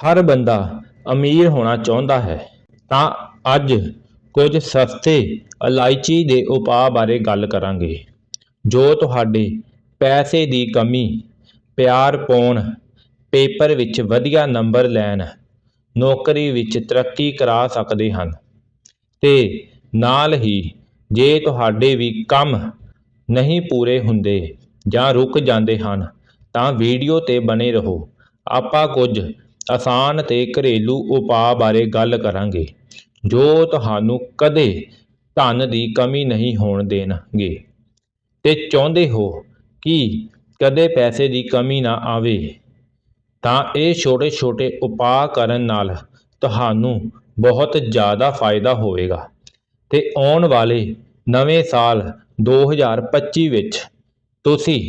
ਹਰ ਬੰਦਾ ਅਮੀਰ ਹੋਣਾ ਚਾਹੁੰਦਾ ਹੈ। ਤਾਂ ਅੱਜ ਕੁਝ ਸਸਤੇ ਇਲਾਇਚੀ ਦੇ ਉਪਾਅ ਬਾਰੇ ਗੱਲ ਕਰਾਂਗੇ, ਜੋ ਤੁਹਾਡੇ ਪੈਸੇ ਦੀ ਕਮੀ, ਪਿਆਰ ਪਾਉਣ, ਪੇਪਰ ਵਿੱਚ ਵਧੀਆ ਨੰਬਰ ਲੈਣ, ਨੌਕਰੀ ਵਿੱਚ ਤਰੱਕੀ ਕਰਾ ਸਕਦੇ ਹਨ। ਤੇ ਨਾਲ ਹੀ ਜੇ ਤੁਹਾਡੇ ਵੀ ਕੰਮ ਨਹੀਂ ਪੂਰੇ ਹੁੰਦੇ ਜਾਂ ਰੁਕ ਜਾਂਦੇ ਹਨ, ਤਾਂ ਵੀਡੀਓ ਤੇ ਬਣੇ ਰਹੋ। ਆਪਾਂ ਕੁਝ ਆਸਾਨ ਤੇ ਘਰੇਲੂ ਉਪਾਅ ਬਾਰੇ ਗੱਲ ਕਰਾਂਗੇ, ਜੋ ਤੁਹਾਨੂੰ ਕਦੇ ਧਨ ਦੀ ਕਮੀ ਨਹੀਂ ਹੋਣ ਦੇਣਗੇ। ਤੇ ਚਾਹੁੰਦੇ ਹੋ ਕਿ ਕਦੇ ਪੈਸੇ ਦੀ ਕਮੀ ਨਾ ਆਵੇ, ਤਾਂ ਇਹ ਛੋਟੇ-ਛੋਟੇ ਉਪਾਅ ਕਰਨ ਨਾਲ ਤੁਹਾਨੂੰ ਬਹੁਤ ਜ਼ਿਆਦਾ ਫਾਇਦਾ ਹੋਵੇਗਾ। ਤੇ ਆਉਣ ਵਾਲੇ ਨਵੇਂ ਸਾਲ 2025 ਵਿੱਚ ਤੁਸੀਂ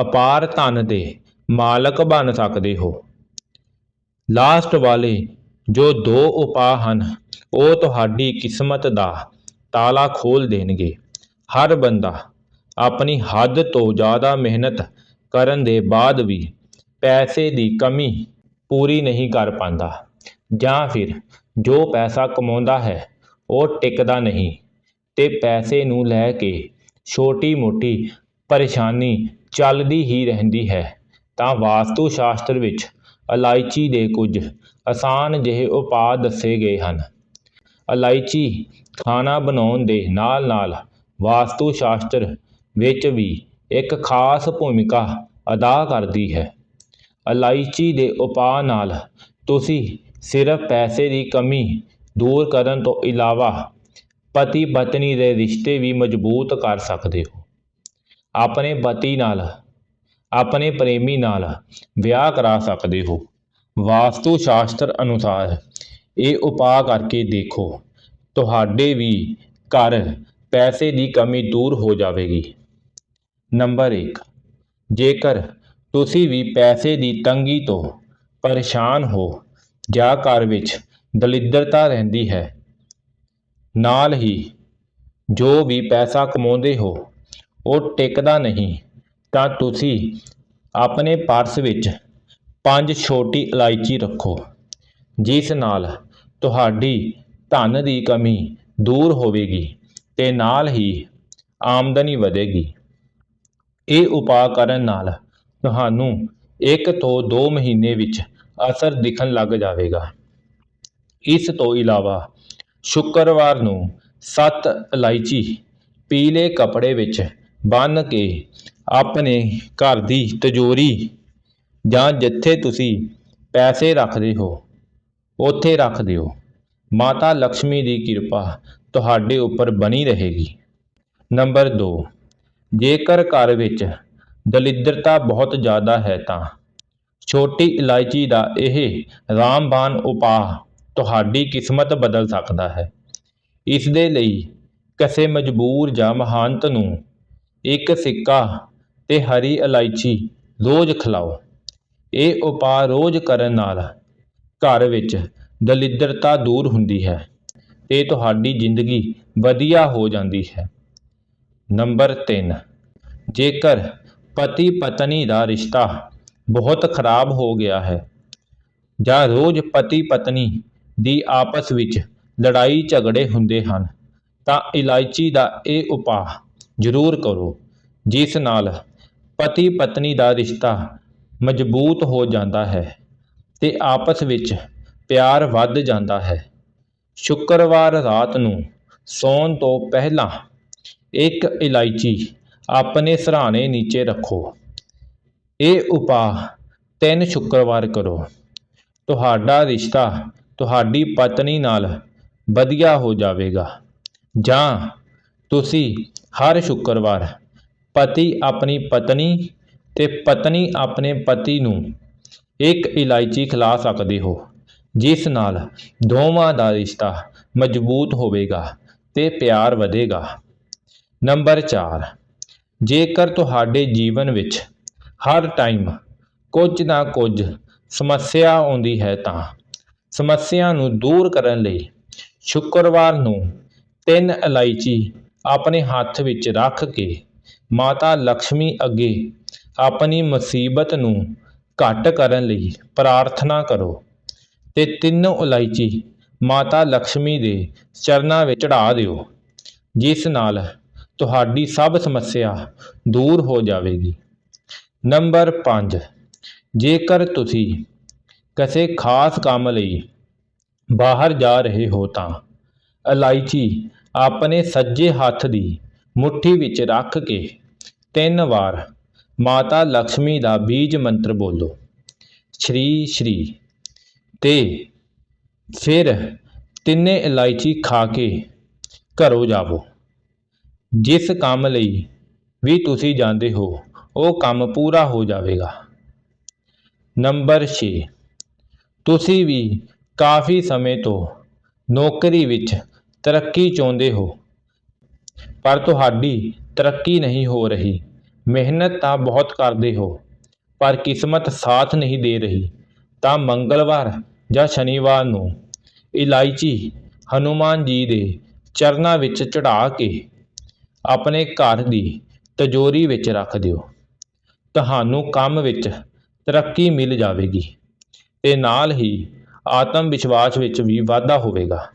ਅਪਾਰ ਧਨ ਦੇ ਮਾਲਕ ਬਣ ਸਕਦੇ ਹੋ। ਲਾਸਟ ਵਾਲੇ ਜੋ ਦੋ ਉਪਾਅ ਹਨ, ਉਹ ਤੁਹਾਡੀ ਕਿਸਮਤ ਦਾ ਤਾਲਾ ਖੋਲ ਦੇਣਗੇ। ਹਰ ਬੰਦਾ ਆਪਣੀ ਹੱਦ ਤੋਂ ਜ਼ਿਆਦਾ ਮਿਹਨਤ ਕਰਨ ਦੇ ਬਾਅਦ ਵੀ ਪੈਸੇ ਦੀ ਕਮੀ ਪੂਰੀ ਨਹੀਂ ਕਰ ਪਾਉਂਦਾ, ਜਾਂ ਫਿਰ ਜੋ ਪੈਸਾ ਕਮਾਉਂਦਾ ਹੈ, ਉਹ ਟਿਕਦਾ ਨਹੀਂ ਤੇ ਪੈਸੇ ਨੂੰ ਲੈ ਕੇ ਛੋਟੀ-ਮੋਟੀ ਪਰੇਸ਼ਾਨੀ ਚੱਲਦੀ ਹੀ ਰਹਿੰਦੀ ਹੈ। ਤਾਂ ਵਾਸਤੂ ਸ਼ਾਸਤਰ ਵਿੱਚ ਇਲਾਇਚੀ ਦੇ ਕੁਝ ਆਸਾਨ ਜਿਹੇ ਉਪਾਅ ਦੱਸੇ ਗਏ ਹਨ। ਇਲਾਇਚੀ ਖਾਣਾ ਬਣਾਉਣ ਦੇ ਨਾਲ-ਨਾਲ ਵਾਸਤੂ ਸ਼ਾਸਤਰ ਵਿੱਚ ਵੀ ਇੱਕ ਖਾਸ ਭੂਮਿਕਾ ਅਦਾ ਕਰਦੀ ਹੈ। ਇਲਾਇਚੀ ਦੇ ਉਪਾਅ ਨਾਲ ਤੁਸੀਂ ਸਿਰਫ ਪੈਸੇ ਦੀ ਕਮੀ ਦੂਰ ਕਰਨ ਤੋਂ ਇਲਾਵਾ ਪਤੀ ਪਤਨੀ ਦੇ ਰਿਸ਼ਤੇ ਵੀ ਮਜ਼ਬੂਤ ਕਰ ਸਕਦੇ ਹੋ। ਆਪਣੇ ਪਤੀ ਨਾਲ ਆਪਣੇ ਪ੍ਰੇਮੀ ਨਾਲ ਵਿਆਹ ਕਰਾ ਸਕਦੇ ਹੋ। ਵਾਸਤੂ ਸ਼ਾਸਤਰ ਅਨੁਸਾਰ ਇਹ ਉਪਾਅ ਕਰਕੇ ਦੇਖੋ, ਤੁਹਾਡੇ ਵੀ ਘਰ ਪੈਸੇ ਦੀ ਕਮੀ ਦੂਰ ਹੋ ਜਾਵੇਗੀ। ਨੰਬਰ 1 ਜੇਕਰ ਤੁਸੀਂ ਵੀ ਪੈਸੇ ਦੀ ਤੰਗੀ ਤੋਂ ਪਰੇਸ਼ਾਨ ਹੋ ਜਾਂ ਘਰ ਵਿੱਚ ਦਲਿੱਦਰਤਾ ਰਹਿੰਦੀ ਹੈ, ਨਾਲ ਹੀ ਜੋ ਵੀ ਪੈਸਾ ਕਮਾਉਂਦੇ ਹੋ, ਉਹ ਟਿਕਦਾ ਨਹੀਂ। ਤਾਂ ਤੁਸੀਂ ਆਪਣੇ ਪਰਸ ਵਿੱਚ ਪੰਜ ਛੋਟੀ ਇਲਾਇਚੀ ਰੱਖੋ, ਜਿਸ ਨਾਲ ਤੁਹਾਡੀ ਧਨ ਦੀ ਕਮੀ ਦੂਰ ਹੋਵੇਗੀ ਤੇ ਨਾਲ ਹੀ ਆਮਦਨੀ ਵਧੇਗੀ। ਇਹ ਉਪਾਅ ਕਰਨ ਨਾਲ ਤੁਹਾਨੂੰ 1 ਤੋਂ 2 ਮਹੀਨੇ ਵਿੱਚ ਅਸਰ ਦਿਖਣ ਲੱਗ ਜਾਵੇਗਾ। ਇਸ ਤੋਂ ਇਲਾਵਾ ਸ਼ੁੱਕਰਵਾਰ ਨੂੰ ਸੱਤ ਇਲਾਇਚੀ ਪੀਲੇ ਕੱਪੜੇ ਵਿੱਚ ਬੰਨ੍ਹ ਕੇ ਆਪਣੇ ਘਰ ਦੀ ਤਿਜੋਰੀ ਜਾਂ ਜਿੱਥੇ ਤੁਸੀਂ ਪੈਸੇ ਰੱਖਦੇ ਹੋ, ਉੱਥੇ ਰੱਖ ਦਿਓ। ਮਾਤਾ ਲక్ష్ਮੀ ਦੀ ਕਿਰਪਾ ਤੁਹਾਡੇ ਉੱਪਰ ਬਣੀ ਰਹੇਗੀ। ਨੰਬਰ 2 ਜੇਕਰ ਘਰ ਵਿੱਚ ਦਲਿੱਦਰਤਾ ਬਹੁਤ ਜ਼ਿਆਦਾ ਹੈ ਤਾਂ ਛੋਟੀ ਇਲਾਇਚੀ ਦਾ ਇਹ ਰਾਮਬਾਨ ਉਪਾਅ ਤੁਹਾਡੀ ਕਿਸਮਤ ਬਦਲ ਸਕਦਾ ਹੈ। ਇਸ ਦੇ ਲਈ ਕਿਸੇ ਮਜਬੂਰ ਜਾਂ ਮਹਾਨਤ ਨੂੰ ਇੱਕ ਸਿੱਕਾ ਤੇ ਹਰੀ ਇਲਾਇਚੀ ਰੋਜ਼ ਖਿਲਾਓ। ਇਹ ਉਪਾਅ ਰੋਜ਼ ਕਰਨ ਨਾਲ ਘਰ ਵਿੱਚ ਦਲਿੱਦਰਤਾ ਦੂਰ ਹੁੰਦੀ ਹੈ ਤੇ ਤੁਹਾਡੀ ਜ਼ਿੰਦਗੀ ਵਧੀਆ ਹੋ ਜਾਂਦੀ ਹੈ। ਨੰਬਰ 3 ਜੇਕਰ ਪਤੀ ਪਤਨੀ ਦਾ ਰਿਸ਼ਤਾ ਬਹੁਤ ਖਰਾਬ ਹੋ ਗਿਆ ਹੈ ਜਾਂ ਰੋਜ਼ ਪਤੀ ਪਤਨੀ ਦੀ ਆਪਸ ਵਿੱਚ ਲੜਾਈ ਝਗੜੇ ਹੁੰਦੇ ਹਨ, ਤਾਂ ਇਲਾਇਚੀ ਦਾ ਇਹ ਉਪਾਅ ਜ਼ਰੂਰ ਕਰੋ, ਜਿਸ ਨਾਲ ਪਤੀ ਪਤਨੀ ਦਾ ਰਿਸ਼ਤਾ ਮਜ਼ਬੂਤ ਹੋ ਜਾਂਦਾ ਹੈ ਤੇ ਆਪਸ ਵਿੱਚ ਪਿਆਰ ਵੱਧ ਜਾਂਦਾ ਹੈ। ਸ਼ੁੱਕਰਵਾਰ ਰਾਤ ਨੂੰ ਸੌਣ ਤੋਂ ਪਹਿਲਾਂ ਇੱਕ ਇਲਾਇਚੀ ਆਪਣੇ ਸਰਾਣੇ ਨੀਚੇ ਰੱਖੋ। ਇਹ ਉਪਾਅ ਤਿੰਨ ਸ਼ੁੱਕਰਵਾਰ ਕਰੋ। ਤੁਹਾਡਾ ਰਿਸ਼ਤਾ ਤੁਹਾਡੀ ਪਤਨੀ ਨਾਲ ਵਧੀਆ ਹੋ ਜਾਵੇਗਾ ਜਾਂ ਤੁਸੀਂ ਹਰ ਸ਼ੁੱਕਰਵਾਰ ਪਤੀ ਆਪਣੀ ਪਤਨੀ ਤੇ ਪਤਨੀ ਆਪਣੇ ਪਤੀ ਨੂੰ ਇੱਕ ਇਲਾਇਚੀ ਖਿਲਾ ਸਕਦੇ ਹੋ, ਜਿਸ ਨਾਲ ਦੋਵਾਂ ਦਾ ਰਿਸ਼ਤਾ ਮਜ਼ਬੂਤ ਹੋਵੇਗਾ ਤੇ ਪਿਆਰ ਵਧੇਗਾ। ਨੰਬਰ 4 ਜੇਕਰ ਤੁਹਾਡੇ ਜੀਵਨ ਵਿੱਚ ਹਰ ਟਾਈਮ ਕੁਝ ਨਾ ਕੁਝ ਸਮੱਸਿਆ ਆਉਂਦੀ ਹੈ ਤਾਂ ਸਮੱਸਿਆ ਨੂੰ ਦੂਰ ਕਰਨ ਲਈ ਸ਼ੁੱਕਰਵਾਰ ਨੂੰ ਤਿੰਨ ਇਲਾਇਚੀ ਆਪਣੇ ਹੱਥ ਵਿੱਚ ਰੱਖ ਕੇ ਮਾਤਾ ਲక్ష్ਮੀ ਅੱਗੇ ਆਪਣੀ ਮੁਸੀਬਤ ਨੂੰ ਘੱਟ ਕਰਨ ਲਈ ਪ੍ਰਾਰਥਨਾ ਕਰੋ। ਤੇ ਤਿੰਨ ਇਲਾਇਚੀ ਮਾਤਾ ਲక్ష్ਮੀ ਦੇ ਚਰਨਾਂ ਵਿੱਚ ਚੜਾ ਦਿਓ, ਜਿਸ ਨਾਲ ਤੁਹਾਡੀ ਸਭ ਸਮੱਸਿਆ ਦੂਰ ਹੋ ਜਾਵੇਗੀ। ਨੰਬਰ 5 ਜੇਕਰ ਤੁਸੀਂ ਕਿਸੇ ਖਾਸ ਕੰਮ ਲਈ ਬਾਹਰ ਜਾ ਰਹੇ ਹੋ ਤਾਂ ਇਲਾਇਚੀ ਆਪਣੇ ਸੱਜੇ ਹੱਥ ਦੀ ਮੁੱਠੀ ਵਿੱਚ ਰੱਖ ਕੇ ਤਿੰਨ ਵਾਰ ਮਾਤਾ ਲక్ష్ਮੀ ਦਾ ਬੀਜ ਮੰਤਰ ਬੋਲੋ। ਸ਼੍ਰੀ ਸ਼੍ਰੀ। ਤੇ ਫਿਰ ਤਿੰਨੇ ਇਲਾਇਚੀ ਖਾ ਕੇ ਘਰੋਂ ਜਾਵੋ। ਜਿਸ ਕੰਮ ਲਈ ਵੀ ਤੁਸੀਂ ਜਾਂਦੇ ਹੋ, ਉਹ ਕੰਮ ਪੂਰਾ ਹੋ ਜਾਵੇਗਾ। ਨੰਬਰ 6 ਤੁਸੀਂ ਵੀ ਕਾਫੀ ਸਮੇਂ ਤੋਂ ਨੌਕਰੀ ਵਿੱਚ ਤਰੱਕੀ ਚਾਹੁੰਦੇ ਹੋ। ਪਰ ਤੁਹਾਡੀ ਤਰੱਕੀ ਨਹੀਂ ਹੋ ਰਹੀ। ਮਿਹਨਤ ਤਾਂ ਬਹੁਤ ਕਰਦੇ ਹੋ, ਪਰ ਕਿਸਮਤ ਸਾਥ ਨਹੀਂ ਦੇ ਰਹੀ। ਤਾਂ ਮੰਗਲਵਾਰ ਜਾਂ ਸ਼ਨੀਵਾਰ ਨੂੰ ਇਲਾਇਚੀ ਹਨੂਮਾਨ ਜੀ ਦੇ ਚਰਨਾਂ ਵਿੱਚ ਚੜਾ ਕੇ ਆਪਣੇ ਘਰ ਦੀ ਤਜੋਰੀ ਵਿੱਚ ਰੱਖ ਦਿਓ। ਤੁਹਾਨੂੰ ਕੰਮ ਵਿੱਚ ਤਰੱਕੀ ਮਿਲ ਜਾਵੇਗੀ ਤੇ ਨਾਲ ਹੀ ਆਤਮ ਵਿਸ਼ਵਾਸ ਵਿੱਚ ਵੀ ਵਾਧਾ ਹੋਵੇਗਾ।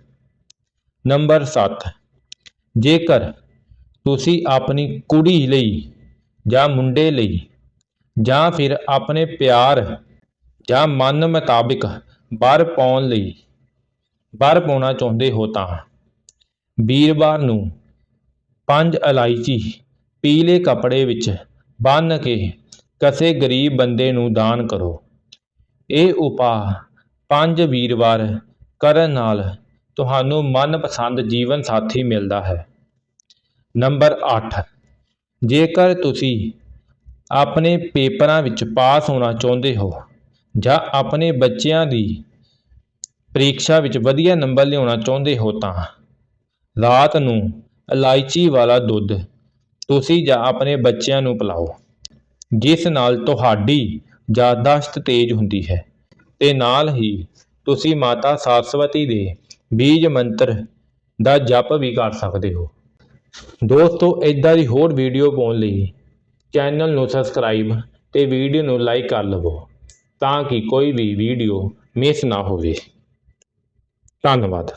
ਨੰਬਰ 7 ਜੇਕਰ ਤੁਸੀਂ ਆਪਣੀ ਕੁੜੀ ਲਈ ਜਾਂ ਮੁੰਡੇ ਲਈ ਜਾਂ ਫਿਰ ਆਪਣੇ ਪਿਆਰ ਜਾਂ ਮਨ ਮੁਤਾਬਿਕ ਬਰ ਪਾਉਣ ਲਈ ਬਰ ਪਾਉਣਾ ਚਾਹੁੰਦੇ ਹੋ ਤਾਂ ਵੀਰਵਾਰ ਨੂੰ ਪੰਜ ਇਲਾਇਚੀ ਪੀਲੇ ਕੱਪੜੇ ਵਿੱਚ ਬੰਨ੍ਹ ਕੇ ਕਿਸੇ ਗਰੀਬ ਬੰਦੇ ਨੂੰ ਦਾਨ ਕਰੋ। ਇਹ ਉਪਾਅ ਪੰਜ ਵੀਰਵਾਰ ਕਰਨ ਨਾਲ ਤੁਹਾਨੂੰ ਮਨਪਸੰਦ ਜੀਵਨ ਸਾਥੀ ਮਿਲਦਾ ਹੈ। ਨੰਬਰ 8 ਜੇਕਰ ਤੁਸੀਂ ਆਪਣੇ ਪੇਪਰਾਂ ਵਿੱਚ ਪਾਸ ਹੋਣਾ ਚਾਹੁੰਦੇ ਹੋ ਜਾਂ ਆਪਣੇ ਬੱਚਿਆਂ ਦੀ ਪ੍ਰੀਖਿਆ ਵਿੱਚ ਵਧੀਆ ਨੰਬਰ ਲਿਆਉਣਾ ਚਾਹੁੰਦੇ ਹੋ ਤਾਂ ਰਾਤ ਨੂੰ ਇਲਾਇਚੀ ਵਾਲਾ ਦੁੱਧ ਤੁਸੀਂ ਜਾਂ ਆਪਣੇ ਬੱਚਿਆਂ ਨੂੰ ਪਿਲਾਓ, ਜਿਸ ਨਾਲ ਤੁਹਾਡੀ ਯਾਦਾਸ਼ਤ ਤੇਜ਼ ਹੁੰਦੀ ਹੈ ਤੇ ਨਾਲ ਹੀ ਤੁਸੀਂ ਮਾਤਾ ਸਰਸਵਤੀ ਦੇ ਬੀਜ ਮੰਤਰ ਦਾ ਜਪ ਵੀ ਕਰ ਸਕਦੇ ਹੋ। ਦੋਸਤੋ ਇਦਾਂ ਦੀ ਹੋਰ ਵੀਡੀਓ ਪਾਉਣ ਲਈ ਚੈਨਲ ਨੂੰ ਸਬਸਕ੍ਰਾਈਬ ਅਤੇ ਵੀਡੀਓ ਨੂੰ ਲਾਈਕ ਕਰ ਲਵੋ ਤਾਂ ਕਿ ਕੋਈ ਵੀ ਵੀਡੀਓ ਮਿਸ ਨਾ ਹੋਵੇ। ਧੰਨਵਾਦ।